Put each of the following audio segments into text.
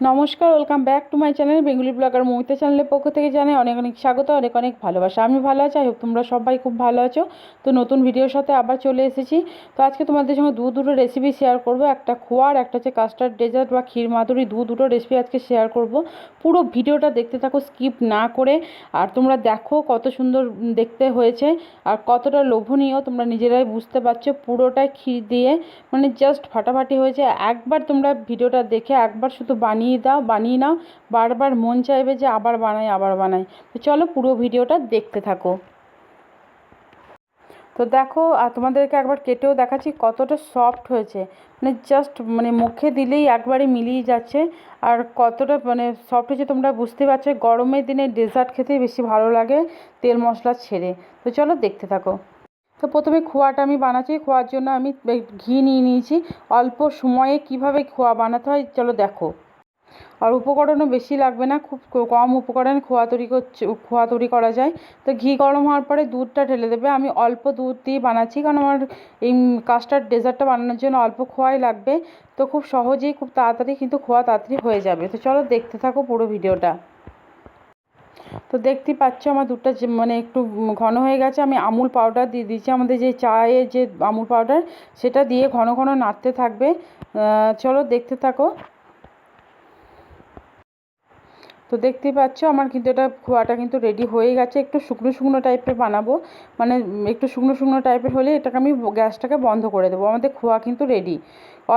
নমস্কার welcome back to my channel Bengali blogger Momita চ্যানেলের পক্ষ থেকে জানাই অনেক অনেক স্বাগত, অনেক অনেক ভালোবাসা। আমি ভালো আছি, আই তোমরা সবাই খুব ভালো আছো। তো নতুন ভিডিওর সাথে আবার চলে এসেছি। তো আজকে তোমাদের সঙ্গে দু দুটো রেসিপি শেয়ার করব, একটা খোয়ার একটা হচ্ছে কাস্টার্ড ডেজার্ট বা ক্ষীর মাধুরী, দু দুটো রেসিপি আজকে শেয়ার করব। পুরো ভিডিওটা দেখতে থাকো স্কিপ না করে। আর তোমরা দেখো কত সুন্দর দেখতে হয়েছে আর কতটা লোভনীয় তোমরা নিজেরাই বুঝতে পারছ। পুরোটাই ক্ষীর দিয়ে মানে জাস্ট ফাটাফাটি হয়েছে। একবার তোমরা ভিডিওটা দেখে একবার শুধু বানিয়ে দাও, বানিয়ে নাও। বারবার মন চাইবে যে আবার বানাই আবার বানাই। তো চলো পুরো ভিডিওটা দেখতে থাকো। তো দেখো আর তোমাদেরকে একবার কেটেও দেখাচ্ছি কতটা সফট হয়েছে। মানে জাস্ট মানে মুখে দিলেই একবারে মিলিয়ে যাচ্ছে। আর কতটা মানে সফট হয়েছে তোমরা বুঝতে পারছ গরমের দিনে ডেজার্ট খেতে বেশি ভালো লাগে তেল মশলা ছেড়ে। তো চলো দেখতে থাকো। তো প্রথমে খোয়াটা আমি বানাচ্ছি। খোয়ার জন্য আমি ঘি নিয়ে নিয়েছি। অল্প সময়ে কীভাবে খোয়া বানাতে হয় চলো দেখো। আর উপকরণও বেশি লাগবে না, খুব কম উপকরণে খোয়া তৈরি করছে, খোয়া তৈরি করা যায়। তো ঘি গরম হওয়ার পরে দুধটা ঢেলে দেবে। আমি অল্প দুধ দিয়ে বানাচ্ছি, কারণ আমার এই কাস্টার্ড ডেজার্টটা বানানোর জন্য অল্প খোয়াই লাগবে। তো খুব সহজেই খুব তাড়াতাড়ি কিন্তু খোয়া তাড়াতাড়ি হয়ে যাবে। তো চলো দেখতে থাকো পুরো ভিডিওটা। তো দেখতেই পাচ্ছ আমার দুধটা মানে একটু ঘন হয়ে গেছে। আমি আমুল পাউডার দিয়ে দিয়েছি। আমাদের যে চায়ের যে আমুল পাউডার সেটা দিয়ে ঘন ঘন নাড়তে থাকবে। চলো দেখতে থাকো। তো দেখতেই পাচ্ছ, আমার কিন্তু এটা খোয়াটা কিন্তু রেডি হয়ে গেছে। একটু শুকনো শুকনো টাইপের বানাবো। মানে একটু শুকনো শুকনো টাইপের হলে এটাকে আমি গ্যাসটাকে বন্ধ করে দেবো। আমাদের খোয়া কিন্তু রেডি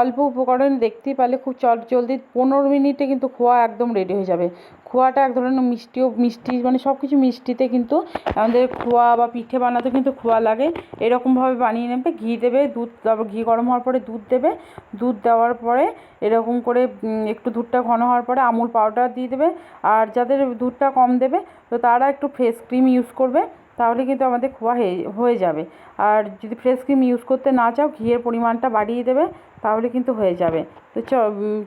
অল্প উপকরণ দেখতেই পারলে খুব চট জলদি পনেরো মিনিটে কিন্তু খোয়া একদম রেডি হয়ে যাবে। খোয়াটা এক ধরনের মিষ্টিও, মিষ্টি মানে সব কিছু মিষ্টিতে কিন্তু আমাদের খোয়া বা পিঠে বানাতে কিন্তু খোয়া লাগে। এরকমভাবে বানিয়ে নেবে, ঘি দেবে, দুধ, তারপর ঘি গরম হওয়ার পরে দুধ দেবে। দুধ দেওয়ার পরে এরকম করে একটু দুধটা ঘন হওয়ার পরে আমুল পাউডার দিয়ে দেবে। আর যাদের দুধটা কম দেবে, তো তারা একটু ফ্রেশ ক্রিম ইউজ করবে, তাহলে কিন্তু আমাদের খোয়া হয়ে যাবে। আর যদি ফ্রেশ ক্রিম ইউজ করতে না চাও, ঘিয়ের পরিমাণটা বাড়িয়ে দেবে, তাহলে কিন্তু হয়ে যাবে। তো চ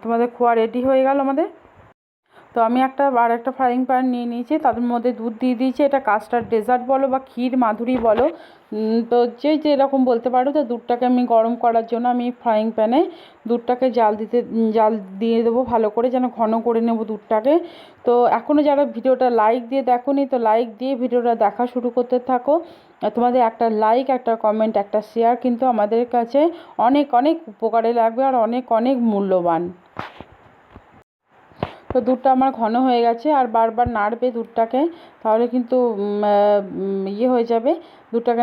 তোমাদের খোয়া রেডি হয়ে গেল আমাদের। তো আমি একটা, আর একটা ফ্রাইং প্যান নিয়ে নিয়েছি তাদের মধ্যে দুধ দিয়ে দিয়েছি, এটা কাস্টার্ড ডেজার্ট বলো বা ক্ষীর মাধুরী বলো তো যে যেরকম বলতে পারো, তো দুধটাকে আমি গরম করার জন্য আমি ফ্রাইং প্যানে দুধটাকে জাল দিতে, জাল দিয়ে দেবো ভালো করে, যেন ঘন করে নেব দুধটাকে। তো এখনও যারা ভিডিওটা লাইক দিয়ে দেখো তো লাইক দিয়ে ভিডিওটা দেখা শুরু করতে থাকো। তোমাদের একটা লাইক একটা কমেন্ট একটা শেয়ার কিন্তু আমাদের কাছে অনেক অনেক উপকারে লাগবে আর অনেক অনেক মূল্যবান। তো দুধটা আমার ঘন হয়ে গেছে আর বারবার নাড়বে দুধটাকে, তাহলে কিন্তু ইয়ে হয়ে যাবে। দুধটাকে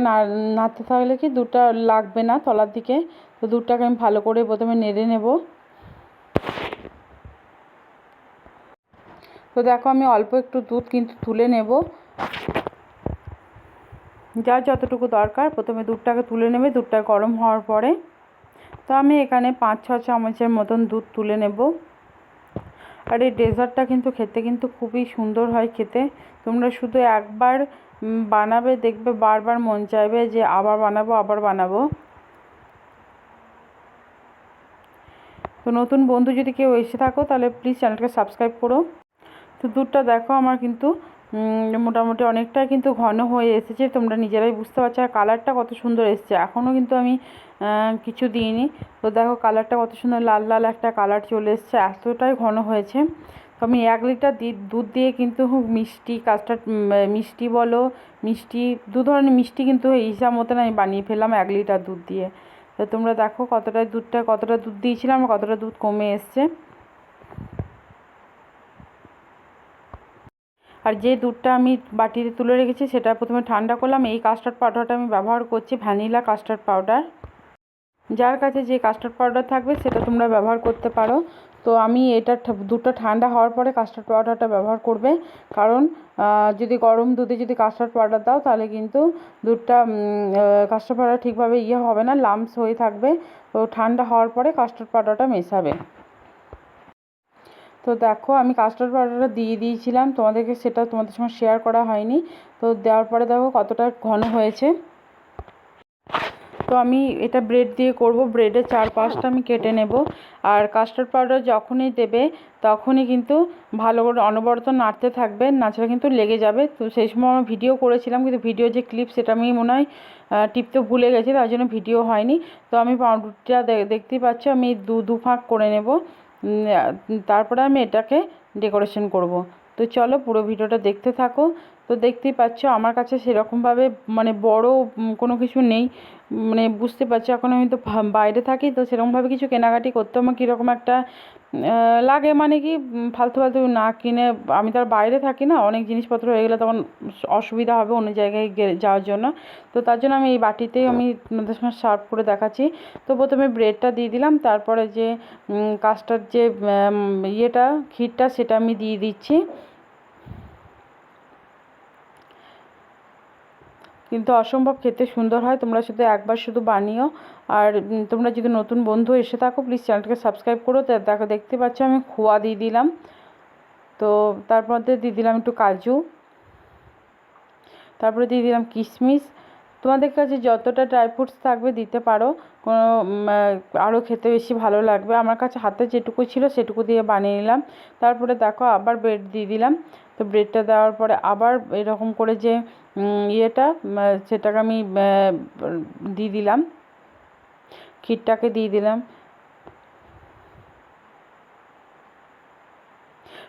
নাড়তে থাকলে কি দুধটা লাগবে না তলার দিকে? তো দুধটাকে আমি ভালো করে প্রথমে নেড়ে নেব। তো দেখো আমি অল্প একটু দুধ কিন্তু তুলে নেব। যার যতটুকু দরকার প্রথমে দুধটাকে তুলে নেবে, দুধটা গরম হওয়ার পরে। তো আমি এখানে পাঁচ ছ চামচের মতন দুধ তুলে নেব। আর এই ডেজার্টটা কিন্তু খেতে কিন্তু খুবই সুন্দর হয় খেতে। তোমরা শুধু একবার বানাবে, দেখবে বারবার মন চাইবে যে আবার বানাবো আবার বানাবো। তো নতুন বন্ধু যদি কেউ এসে থাকো, তাহলে প্লিজ চ্যানেলটাকে সাবস্ক্রাইব করো। তো দুধটা দেখো আমার কিন্তু মোটামুটি অনেকটাই কিন্তু ঘন হয়ে এসেছে। তোমরা নিজেরাই বুঝতে পারছ। আর কালারটা কত সুন্দর এসছে। এখনও কিন্তু আমি কিছু দিইনি। তো দেখো কালারটা কত সুন্দর লাল লাল একটা কালার চলে এসছে। এতটাই ঘন হয়েছে। তো আমি এক লিটার দুধ দিয়ে কিন্তু মিষ্টি কাস্টার্ড মিষ্টি বলো, মিষ্টি, দু ধরনের মিষ্টি কিন্তু হিসাব মতন আমি বানিয়ে ফেললাম এক লিটার দুধ দিয়ে। তো তোমরা দেখো কতটা দুধটা, কতটা দুধ দিয়েছিলাম, কতটা দুধ কমে এসছে। আর যে দুধটা আমি বাটিতে তুলে রেখেছি সেটা প্রথমে ঠান্ডা করলাম। এই কাস্টার্ড পাউডারটা আমি ব্যবহার করছি ভ্যানিলা কাস্টার্ড পাউডার যার কাছে যে কাস্টার্ড পাউডার থাকবে সেটা তোমরা ব্যবহার করতে পারো। তো আমি এটা দুধটা ঠান্ডা হওয়ার পরে কাস্টার্ড পাউডারটা ব্যবহার করবে। কারণ যদি গরম দুধে যদি কাস্টার্ড পাউডার দাও তাহলে কিন্তু দুধটা কাস্টার্ড পাউডার ঠিকভাবে ইয়ে হবে না লামস হয়ে থাকবে। তো ঠান্ডা হওয়ার পরে কাস্টার্ড পাউডারটা মেশাবে। তো দেখো, আমি কাস্টার্ড পাউডারটা দিয়ে দিয়েছিলাম। তোমাদেরকে সেটা তোমাদের সঙ্গে শেয়ার করা হয়নি। তো দেওয়ার পরে দেখো কতটা ঘন হয়েছে। তো আমি এটা ব্রেড দিয়ে করব। ব্রেডের চার পাঁচটা আমি কেটে নেব। আর কাস্টার্ড পাউডার যখনই দেবে, তখনই কিন্তু ভালো করে অনবরত নাড়তে থাকবে। নাচড়া কিন্তু লেগে যাবে। তো সেই সময় আমি ভিডিও করেছিলাম, কিন্তু ভিডিও যে ক্লিপ সেটা আমি মনে হয় টিপতে ভুলে গেছি, তার জন্য ভিডিও হয়নি। তো আমি পাউরুটিটা দেখতেই পাচ্ছি, আমি দু দু ফাঁক করে নেব। তারপরে আমি এটাকে ডেকোরেশন করব। তো চলো পুরো ভিডিওটা দেখতে থাকো। তো দেখতেই পাচ্ছ আমার কাছে সেরকমভাবে মানে বড় কোনো কিছু নেই। মানে বুঝতে পারছ এখন আমি তো বাইরে থাকি তো সেরকমভাবে কিছু কেনাকাটি করতে আমার কীরকম একটা লাগে মানে কি ফালতু ফালতু না কিনে আমি তো আর বাইরে থাকি না, অনেক জিনিসপত্র হয়ে গেলে তখন অসুবিধা হবে অন্য জায়গায় যাওয়ার জন্য। তো তার জন্য আমি এই বাটিতেই আমি আপনাদের সঙ্গে সার্ভ করে দেখাচ্ছি। তো প্রথমে ব্রেডটা দিয়ে দিলাম, তারপরে যে কাস্টার্ড যে ইয়েটা, ক্ষীরটা, সেটা আমি দিয়ে দিচ্ছি। কিন্তু অসম্ভব খেতে সুন্দর হয়। তোমরা শুধু একবার শুধু বানিও। আর তোমরা যদি নতুন বন্ধু এসে থাকো প্লিজ চ্যানেলটাকে সাবস্ক্রাইব করো। দেখো, দেখতে পাচ্ছ আমি খোয়া দিয়ে দিলাম। তো, তারপর দিয়ে দিলাম একটু কাজু। তারপরে দিয়ে দিলাম কিশমিশ। তোমাদের কাছে যতটা ড্রাই ফ্রুটস থাকবে দিতে পারো। কোনো আরও খেতে বেশি ভালো লাগবে। আমার কাছে হাতে যেটুকু ছিল সেটুকু দিয়ে বানিয়ে নিলাম। তারপরে দেখো আবার ব্রেড দিয়ে দিলাম। তো ব্রেডটা দেওয়ার পরে আবার এরকম করে যে ইয়েটা সেটাকে আমি দিয়ে দিলাম। ক্ষীরটাকে দিয়ে দিলাম।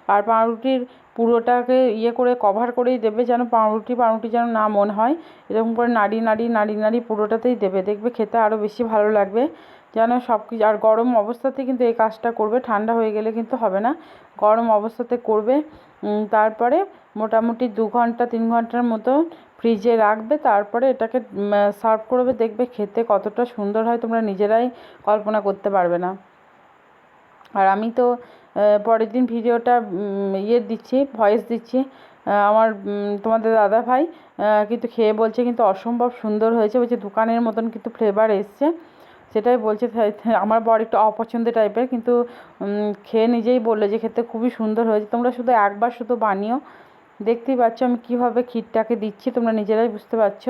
আর পাউরুটির পুরোটাকে ইয়ে করে কভার করেই দেবে যেন পাউরুটি পাউরুটি যেন না মনে হয়। এরকম করে নাড়ি নাড়ি নাড়ি নাড়ি পুরোটাতেই দেবে। দেখবে খেতে আরও বেশি ভালো লাগবে। যেন সব কিছু আর গরম অবস্থাতে কিন্তু এই কাজটা করবে। ঠান্ডা হয়ে গেলে কিন্তু হবে না। গরম অবস্থাতে করবে। তারপরে মোটামুটি দু ঘণ্টা, তিন ঘণ্টার মতো ফ্রিজে রাখবে। তারপরে এটাকে সার্ভ করবে। দেখবে খেতে কতটা সুন্দর হয়। তোমরা নিজেরাই কল্পনা করতে পারবে না। আর আমি তো পরের দিন ভিডিওটা ইয়ে দিচ্ছি ভয়েস দিচ্ছি। আমার তোমাদের দাদা ভাই কিন্তু খেয়ে বলছে কিন্তু অসম্ভব সুন্দর হয়েছে। বলছে দোকানের মতন কিন্তু ফ্লেভার এসছে। সেটাই বলছে আমার বর একটু অপছন্দের টাইপের কিন্তু খেয়ে নিজেই বলল যে খেতে খুবই সুন্দর হয়েছে। তোমরা শুধু একবার শুধু বানিও। দেখতেই পাচ্ছ আমি কীভাবে ক্ষীরটাকে দিচ্ছি, তোমরা নিজেরাই বুঝতে পারছ।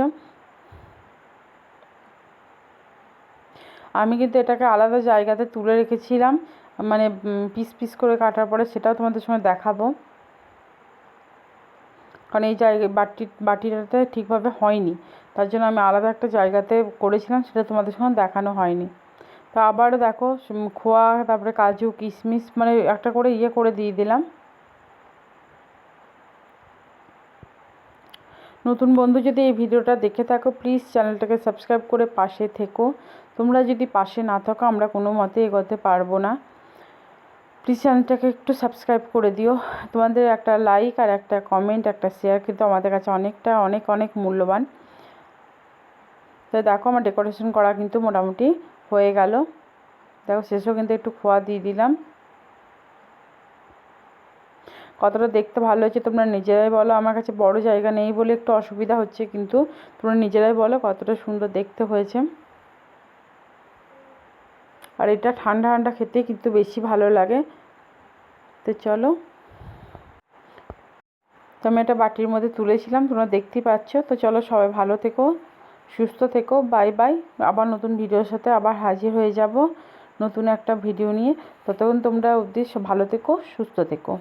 আমি কিন্তু এটাকে আলাদা জায়গাতে তুলে রেখেছিলাম। মানে পিস পিস করে কাটার পরে সেটাও তোমাদের সঙ্গে দেখাবো। কারণ এই জায়গায় বাটি, বাটিটাতে ঠিকভাবে হয়নি। তার জন্য আমি আলাদা একটা জায়গাতে করেছিলাম, সেটা তোমাদের সঙ্গে দেখানো হয়নি। তো আবার দেখো খোয়া, তারপরে কাজু, কিশমিশ মানে একটা করে ইয়ে করে দিয়ে দিলাম। নতুন বন্ধু যদি এই ভিডিওটা দেখে থাকো প্লিজ চ্যানেলটাকে সাবস্ক্রাইব করে পাশে থেকো। তোমরা যদি পাশে না থাকো, আমরা কোনো মতে এগোতে পারব না। প্লিজ চ্যানেলটাকে একটু সাবস্ক্রাইব করে দিও। তোমাদের একটা লাইক আর একটা কমেন্ট একটা শেয়ার কিন্তু আমাদের কাছে অনেকটা, অনেক অনেক মূল্যবান। তো দেখো, আমার ডেকোরেশন করা কিন্তু মোটামুটি হয়ে গেল। দেখো, শেষেও কিন্তু একটু খোয়া দিয়ে দিলাম। কতটা দেখতে ভালো হয়েছে তোমরা নিজেরাই বলো। আমার কাছে বড় জায়গা নেই বলে একটু অসুবিধা হচ্ছে, কিন্তু তোমরা নিজেরাই বলো কতটা সুন্দর দেখতে হয়েছে। আর এটা ঠান্ডা ঠান্ডা খেতে কিন্তু বেশি ভালো লাগে। তো চলো। তো আমি এটা বাটির মধ্যে তুলেছিলাম, তোমরা দেখতেই পাচ্ছ। তো চলো সবাই ভালো থেকো, সুস্থ থেকো, বাই বাই। আবার নতুন ভিডিওর সাথে আবার হাজির হয়ে যাব নতুন একটা ভিডিও নিয়ে। ততক্ষণ তোমরা অবধি ভালো থেকো, সুস্থ থেকো।